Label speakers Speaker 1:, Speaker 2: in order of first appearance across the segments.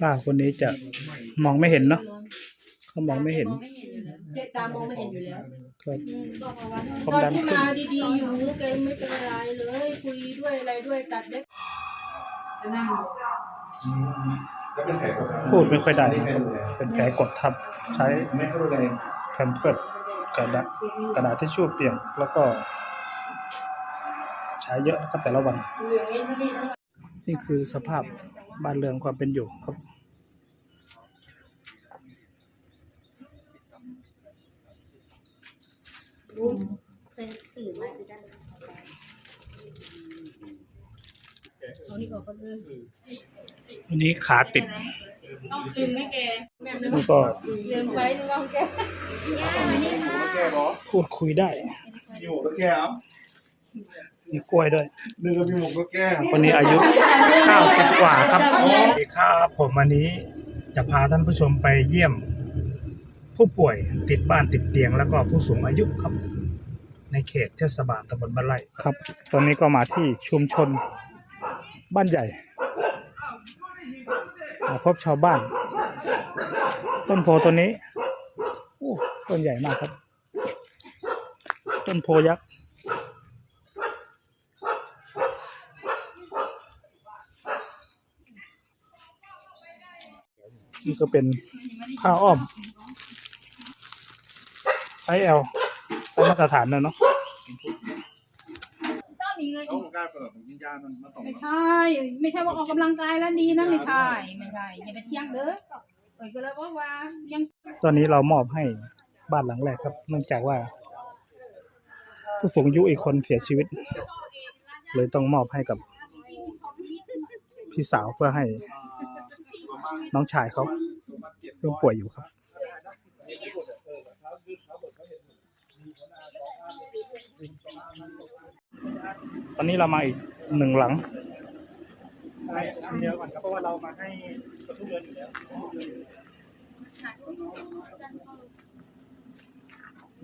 Speaker 1: ป้าคนนี้จะมองไม่เห็นเนาะเขามองไม่เห็น
Speaker 2: เจตามองไม่เห็นอยู่แล้ว
Speaker 1: ครับ
Speaker 2: อืมบอกเอาไว้
Speaker 1: ความ
Speaker 2: ตอน
Speaker 1: ดัน
Speaker 2: ที่
Speaker 1: ขึ้น
Speaker 2: มาดีๆอยู่แกไม่เป็นไรเลย คุยด้วยอะไรด้วยตัดเล็บจะนั่ง
Speaker 3: แล้วเป็นแผลกดทับ
Speaker 1: พูดไม่ค่อยได้
Speaker 3: นี่เป็น
Speaker 1: เป็นแผลกดทับใช้
Speaker 3: ไม่เข้าแรง
Speaker 1: แผ่นเพิดกระดาษกระดาษที่ชู่เปียกแล้วก็ ใช้เยอะนะครับแต่ละวัน
Speaker 2: เหลืองนี้ที่นี่ทั้ง
Speaker 1: นี่คือสภาพ บ้านเรือนความเป็นอยู่ครับ
Speaker 2: เป็นสื่อมาคือได้เอานี่ออกก็เลย
Speaker 1: วันนี้ขาติด
Speaker 2: ต้องตึงไหมแกแม่ไม่
Speaker 1: แล้วก็
Speaker 2: เดินไว้ลองแกย่าวันนี้ค่ะ
Speaker 3: แก้บอ
Speaker 1: พูดคุยได้
Speaker 3: มีหมวกก็แก้เอา
Speaker 1: มีกล้วยด้วย
Speaker 3: ดึงก็มีหมวกก็แก้
Speaker 1: คนนี้อายุ 90 กว่าครับสวัสดีครับผมวันนี้จะพาท่านผู้ชมไปเยี่ยม ผู้ป่วยติดบ้านติดเตียงแล้วก็ผู้สูงอายุครับ ในเขตเทศบาลตำบลบ้านไร่ครับ ตอนนี้ก็มาที่ชุมชนบ้านใหญ่มาพบชาวบ้าน ต้นโพต้นนี้โอ้ต้นใหญ่มากครับ ต้นโพยักษ์ นี่ก็เป็นผ้าอ้อมไซส์ L ไซส์มาตรฐานนะเนาะ
Speaker 2: ต้องมีเงิน
Speaker 3: น้องกล้าเปิดผมกินยามันมาส่ง
Speaker 2: ไม่ใช่ ไม่ใช่ว่าออกกำลังกายแล้วดีนะไม่ใช่ ไม่ใช่ อย่าไปเที่ยงเด้อเอ้ยก็เลยว่าว่ายัง
Speaker 1: ตอนนี้เรามอบให้บ้านหลังแรกครับ เนื่องจากว่า ผู้สูงอายุอีกคนเสียชีวิต เลยต้องมอบให้กับพี่สาวเพื่อให้ น้องชายเขาเพิ่งป่วยอยู่ครับ ตอนนี้เรามาอีกหนึ่งหลัง
Speaker 4: อันเดียวก่อนครับเพราะว่าเรามาให้ทุกเดือนอยู่แล้ว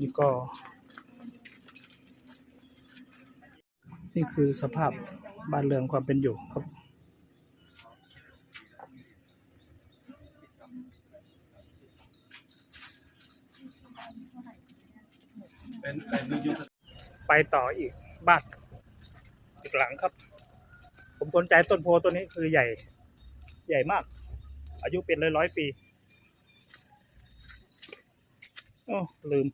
Speaker 1: นี่ก็ นี่คือสภาพบ้านเรือนความเป็นอยู่ครับ
Speaker 3: เป็นเป็นยุทธ
Speaker 1: ไปต่ออีกบ้านอีกหลังครับ ผมสนใจต้นโพต้นนี้คือใหญ่ ใหญ่มาก อายุเป็นร้อยร้อยปีโอ้ลืม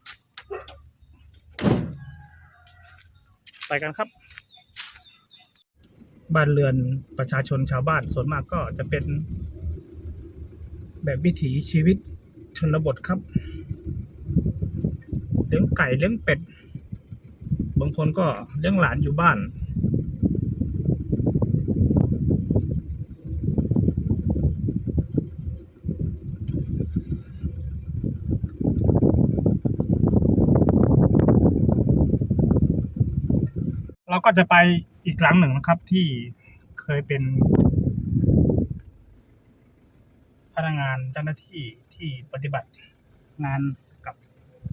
Speaker 1: ไปกันครับ บ้านเรือนประชาชนชาวบ้านส่วนมากก็จะเป็นแบบวิถีชีวิตชนบทครับ เลี้ยงไก่เลี้ยงเป็ด บางคนก็เลี้ยงหลานอยู่บ้าน เราก็จะไปอีกหลังหนึ่งนะครับที่เคยเป็นพนักงานเจ้าหน้าที่ที่ปฏิบัติงาน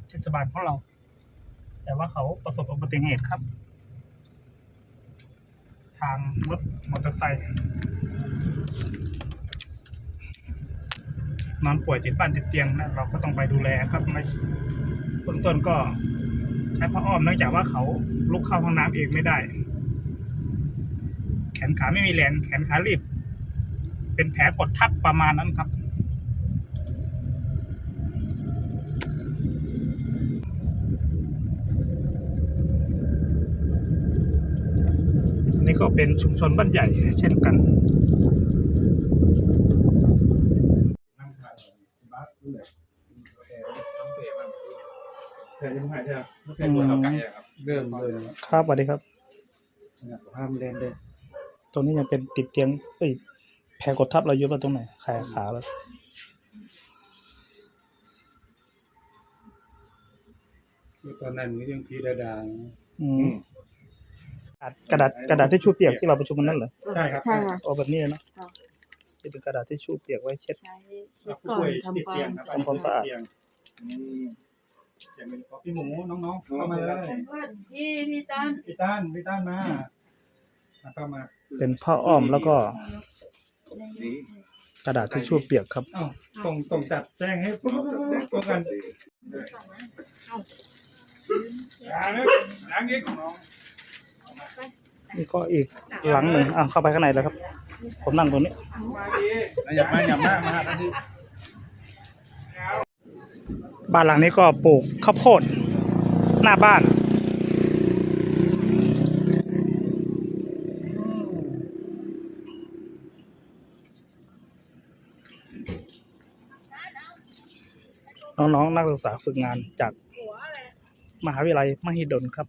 Speaker 1: เทศบาลของเรา แต่ว่าเขาประสบอุบัติเหตุครับ ทางรถมอเตอร์ไซค์นอนป่วยติดบ้านติดเตียงนะเราก็ต้องไปดูแลครับในเบื้องต้นก็ใช้ผ้าอ้อมเนื่องจากว่าเขาลุกเข้าห้องน้ำเองไม่ได้ แขนขาไม่มีแรงแขนขารีบเป็นแผลกดทับประมาณนั้นครับ อันนี้ ก็เป็นชุมชนบ้านใหญ่เช่นกัน
Speaker 3: นั่งถ่ายบ้านดูเลยน้องเป๋มันแผลยังหายแท้แผลปวดเอาไก่ครับเริ่มเลย
Speaker 1: ครับสวัสดีครับ
Speaker 3: เนี่ยภาพมันแรงเลย
Speaker 1: ตรงนี้ยังเป็นติดเตียงเอ้ยแผลกดทับเราเยอะมาตรงไหนขาขาแล้ว
Speaker 4: ตอนนั้นยังพีดาดา
Speaker 1: อืม กระดาษกระดาษที่ชูเปียกที่เราประชุมมันนั่นเหรอ
Speaker 4: ใช่ครับ
Speaker 2: ใช่ค่ะ
Speaker 1: เอาแบบนี้เลยเนาะ
Speaker 2: ค่ะ
Speaker 1: ที่เป็นกระดาษที่ชูเปียกไว้เช็ด
Speaker 2: ใช้เช็ด
Speaker 4: ผู้
Speaker 2: ก่อ
Speaker 4: ป่วย
Speaker 2: น
Speaker 4: ติด
Speaker 2: ทำควา
Speaker 4: เตียง
Speaker 2: ม
Speaker 4: ครับ
Speaker 1: ทำความสะอาด
Speaker 4: เตียง
Speaker 3: อืม
Speaker 4: เตียงเป็นพี่หมูน้องๆเข้ามาเลย
Speaker 2: เพื่อนพี่พี่จัน
Speaker 4: พี่ต้านพี่ต้านมาเข้ามา
Speaker 1: เป็นผ้าอ้อมแล้วก็
Speaker 3: นี่
Speaker 1: กระดาษที่ชั่วเปียกครับ
Speaker 4: อ้าวต้องต้องจัดแจ้งให้ป้องกัน
Speaker 3: ล้างเองของน้อง
Speaker 1: นี่ก็อีกหลังหนึ่งอะเข้าไปข้างในแล้วครับ ผมนั่งตรงนี้
Speaker 3: มาดีอย่ามาอย่ามามาหาทันที
Speaker 1: บ้านหลังนี้ก็ปลูกข้าวโพดหน้าบ้าน น้องๆนักศึกษาฝึกงานจากมหาวิทยาลัยมหิดลครับ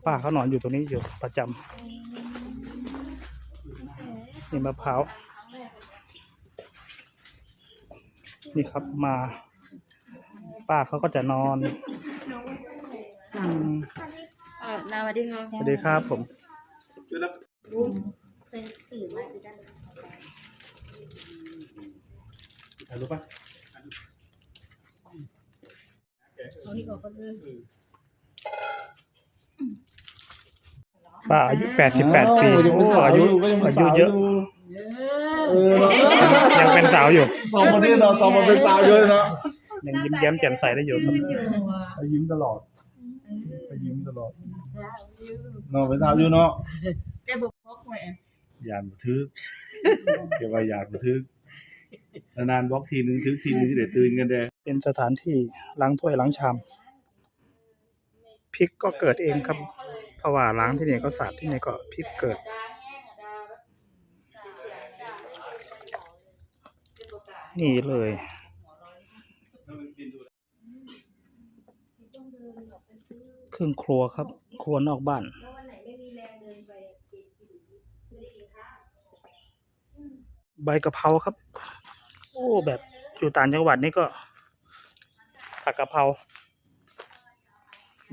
Speaker 1: เขาป้าเขานอนอยู่ตรงนี้อยู่ประจำนี่มะพร้าวนี่ครับมา ป้าเขาก็จะนอนอืม
Speaker 5: เออนาสวัสดีค่ะ
Speaker 1: สวัสดีครับผม
Speaker 5: เป็นสื่อมาคือด้าน
Speaker 3: ถ่ายรูปป่ะ
Speaker 2: เอานี่ออกก็เลย
Speaker 1: ป้าอายุแปดสิบแปดปีโอ้อายุอายุเยอะ
Speaker 3: เออ
Speaker 1: ยังเป็นสาวอยู่
Speaker 3: สองคนนี้เราสองคนเป็นสาวเยอะเนาะ
Speaker 1: ยังยิ้มแย้มแจ่มใสได้อยู่ครับ
Speaker 3: ไปยิ้มตลอดไปยิ้มตลอดเนาะเป็นสาวอยู่เนาะ
Speaker 5: จะบอกพกไว้
Speaker 3: ยานบัทึกเกี่ยวกับยานบัทึกนานๆบล็อกทีนึงทึกทีนึงเดี๋ยวตื่นกันเด้อ
Speaker 1: เป็นสถานที่ล้างถ้วยล้างชามพริกก็เกิดเองครับ เพราะว่าล้างที่นี่ก็สาดที่นี่ก็พริกเกิด นี่เลยครึ่งครัวครับ ครัวนอกบ้านใบกะเพราครับ โอ้แบบอยู่ต่างจังหวัดนี่ก็ผักกะเพรา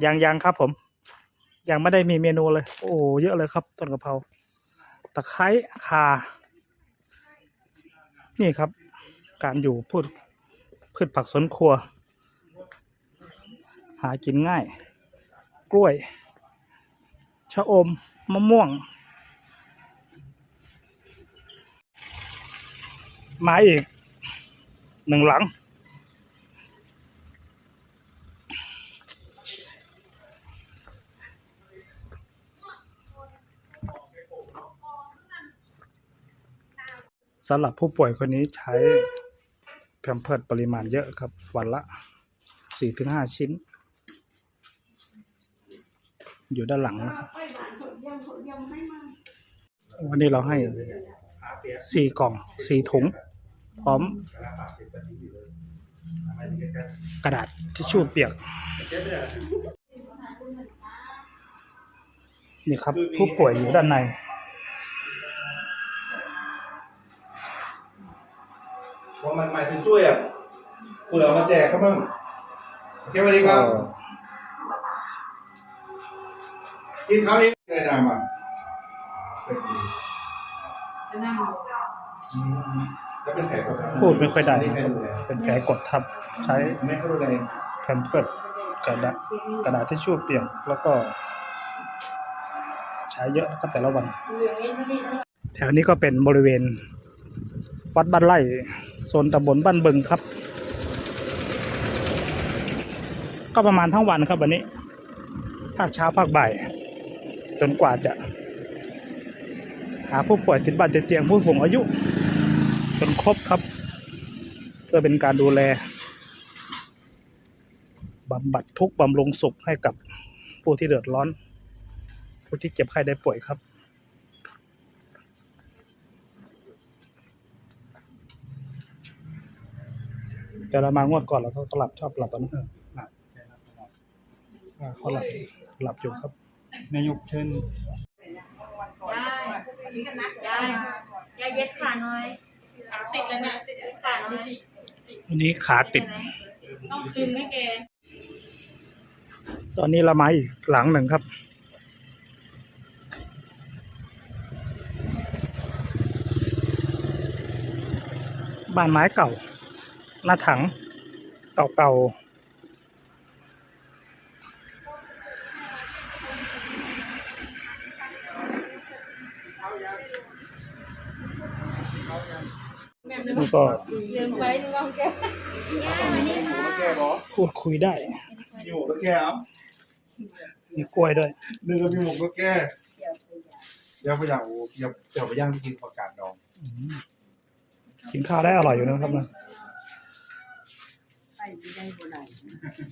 Speaker 1: ยังยังครับผม ยังไม่ได้มีเมนูเลย โอ้เยอะเลยครับต้นกะเพราตะไคร้ข่า นี่ครับ การอยู่พืชพืชผักสวนครัว หากินง่าย กล้วย ชะอม มะม่วง มาอีกหนึ่งหลัง สำหรับผู้ป่วยคนนี้ใช้แพมเพิดปริมาณเยอะครับ วันละสี่ถึงห้าชิ้น อยู่ด้านหลังนะครับวันนี้เราให้สี่กล่องสี่ถุง พร้อม กระดาษทิชชู่เปียก นี่ครับ ผู้ป่วยอยู่ด้านใน
Speaker 3: ว่ามันหมายถึงช่วยอะคุณเอามาแจกครับบ้างโอเคสวัสดีครับ กินข้าวเองได้นามอะ
Speaker 2: จะนั่ง
Speaker 3: แล้วเป็นแผลกดทับ
Speaker 1: พูดไม่ค่อยได้
Speaker 3: นี่ใครดูแล
Speaker 1: เป็นแผลกดทับใช้
Speaker 3: ไม่เขาดูแลเอง
Speaker 1: แพมเพิร์ดกระดาษกระดาษทิชชู่เปียกแล้วก็ ใช้เยอะนะครับแต่ละวัน แถวนี้ก็เป็นบริเวณ วัดบ้านไร่โซนตำบลบ้านบึงครับ ก็ประมาณทั้งวันครับวันนี้ ภาคเช้าภาคบ่าย จนกว่าจะ หาผู้ป่วยติดบ้านติดเตียงผู้สูงอายุ จนครบครับ เพื่อเป็นการดูแลบำบัดทุกข์บำรุงสุขให้กับผู้ที่เดือดร้อน ผู้ที่เจ็บไข้ได้ป่วยครับ แต่เรามางวดก่อนเราก็หลับชอบหลับตอนนั้นอ่าเขาหลับหลับอยู่ครับ
Speaker 4: นายกเชิญ
Speaker 5: ยายยายยายเย็ดขาหน่อยติดเลยเนี่ยติดขาหน่อย
Speaker 1: วันนี้ขาติด
Speaker 5: ต้องคืนไหมแก
Speaker 1: ตอนนี้เรามาอีกหลังหนึ่งครับ บ้านไม้เก่า หน้าถังเก่าๆนี่ก็
Speaker 2: เดินไปนึกว่าแก
Speaker 3: แก้บอ
Speaker 1: พูดคุยได้
Speaker 3: มีหมวกก็แก้เอา
Speaker 1: มีกล้วยด้วย
Speaker 3: นึกว่ามีหมวกก็แก้ย่างไปอย่างโอ้ยเดี๋ยวไปย่างไปกินผักกาดดอง
Speaker 1: กินข้าวได้อร่อยอยู่นะครับนะ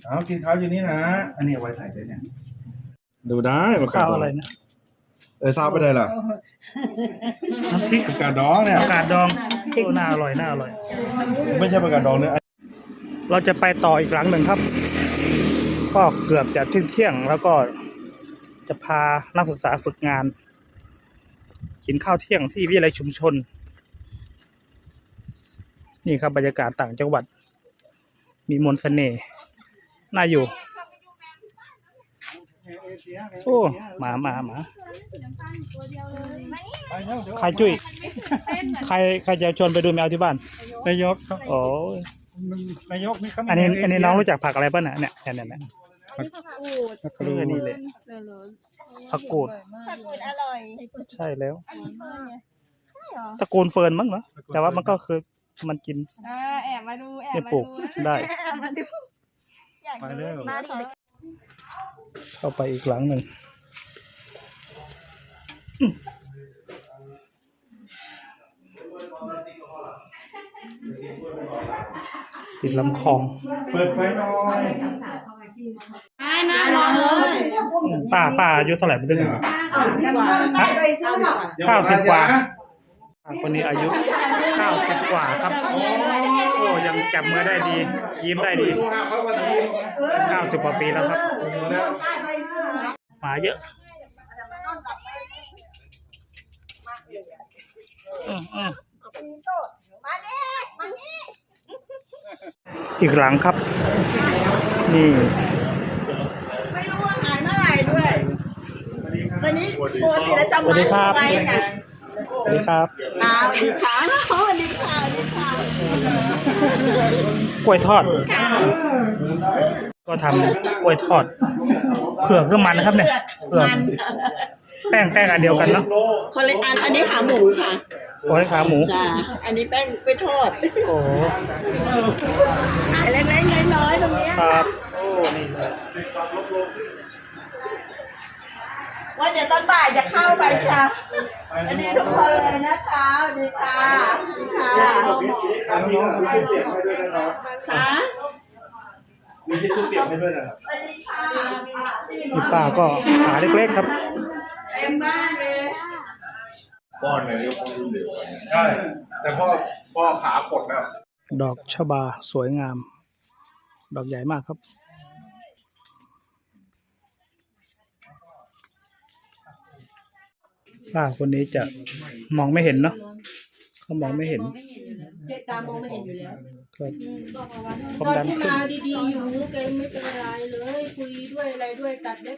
Speaker 3: เอากินข้าวอยู่นี่นะ อันนี้เอาไว้ใส่ได้เนี่ย ดูได้ผักกา
Speaker 1: ข้า
Speaker 3: ด
Speaker 1: ว
Speaker 3: ดอง
Speaker 1: อะไรนะ
Speaker 3: เออทราบไปได้ล่ะ
Speaker 1: น้ำพริก
Speaker 3: ผักกาดดองเนี่ย
Speaker 1: ผักกาดดองโอ้น่าอร่อยน่าอร่อย
Speaker 3: ไม่ใช่ผักกาดดองเนื้อ
Speaker 1: เราจะไปต่ออีกหลังหนึ่งครับ ก็เกือบจะเที่ยงเที่ยงๆแล้วก็จะพานักศึกษาฝึกงาน กินข้าวเที่ยงที่วิทยาลัยชุมชน นี่ครับบรรยากาศต่างจังหวัด มีมนต์เสน่ห์น่าอยู่ โอ้หมาหมาหมาใครจุ้ยใครใครจะชวนไปดูแมวที่บ้าน
Speaker 4: นายกครับ
Speaker 1: โอ้ย
Speaker 4: นายกนี่ครับ
Speaker 1: อันนี้อันนี้น้องรู้จักผักอะไรป่ะเนี่ยเนี่ยเนี่ยเนี่ยเนี่ย
Speaker 4: ผัก
Speaker 1: เออนี่เลยผักกูด
Speaker 5: ผักกูดอร่อย
Speaker 1: ใช่แล้วตระกูลเฟิร์นมั้งเนาะแต่ว่ามันก็คือ มันกิน
Speaker 2: อ่าแอบมาดูแอบ
Speaker 1: เนี่ย
Speaker 2: มา
Speaker 1: ปลู
Speaker 2: ดู
Speaker 1: กได้
Speaker 5: มาดูอยากดูมาดิ
Speaker 1: เข้าไปอีกหลังหนึ่งอืมติดลำคลอง
Speaker 3: เปิดไฟหน่อย
Speaker 2: อ่านะน้องเลย
Speaker 1: อืมป้าป้าอายุเท่าไหร่ไม่รู้เนี่ย
Speaker 3: ดี๋ย
Speaker 1: เก้าสิบกว่า
Speaker 3: นะ
Speaker 1: ป้า คนนี้อายุเก้าสิบกว่าครับ โอ้ยังจับมือได้ดี ยิ้มได้ดี
Speaker 3: โทรหาเขาวันนี้
Speaker 1: เก้าสิบกว่าปีแล้วครับ
Speaker 3: แล้ว
Speaker 1: หมาเยอะอืมอืมอีกหลังครับ นี่
Speaker 6: ไม่รู้ว่าหายเมื่อไหร่ด้วยวันนี้ปกติแล้วจำ
Speaker 1: สวัสดีครับ
Speaker 6: ไว้นะ
Speaker 1: ส วัสดีครับ
Speaker 6: อ่าสวัสดีค่ะสวัสดีค่ะสวัสดีค่ะ
Speaker 1: กล้วยทอด ก็ทำกล้วยทอดเผือกหรือมันนะครับเนี่ยเผือก
Speaker 6: มัน
Speaker 1: แป้งแป้งอันเดียวกันเนาะ
Speaker 6: คนละอันอันนี้ขาหมูค่ะ
Speaker 1: โอ้ยขาหมู
Speaker 6: จ้าอันนี้แป้งไปทอด
Speaker 1: โอ้
Speaker 6: ขายเล็กๆน้อยๆตรงเนี้ย
Speaker 1: ครับโอ้นี่เลย
Speaker 6: ว่าเดี๋ยวตอนบ่ายจะเข้าไปค่ะ สวัสดีทุกคนเลยนะจ๊ะสวัสดีค่ะสวัสดีค่ะ
Speaker 3: ทำน้องทำชุดเปียกให้ด้วยนะครับ
Speaker 6: ค่ะ
Speaker 3: มีที่ชุดเปียกให้ด้วยนะครับ
Speaker 6: สวัสดีค่ะ
Speaker 1: นี่ป้าก็ขาเล็กๆครับ
Speaker 6: เต็มบ้านเลย
Speaker 7: ป้อนเลยเรียกป้อนรุ่นเดียวกันเนี่ย
Speaker 3: ใช่แต่พ่อพ่อขาขดแล้ว
Speaker 1: ดอกชบาสวยงาม ดอกใหญ่มากครับ ป้าคนนี้จะมองไม่เห็นเนาะเขามองไม่เห็น
Speaker 2: เจ๊ตามองไม่เห็นอยู่แล้ว
Speaker 1: ครับ
Speaker 2: ตอนที่มาดีๆอยู่แกไม่เป็นไรเลย คุยด้วยอะไรด้วยตัดเล็บ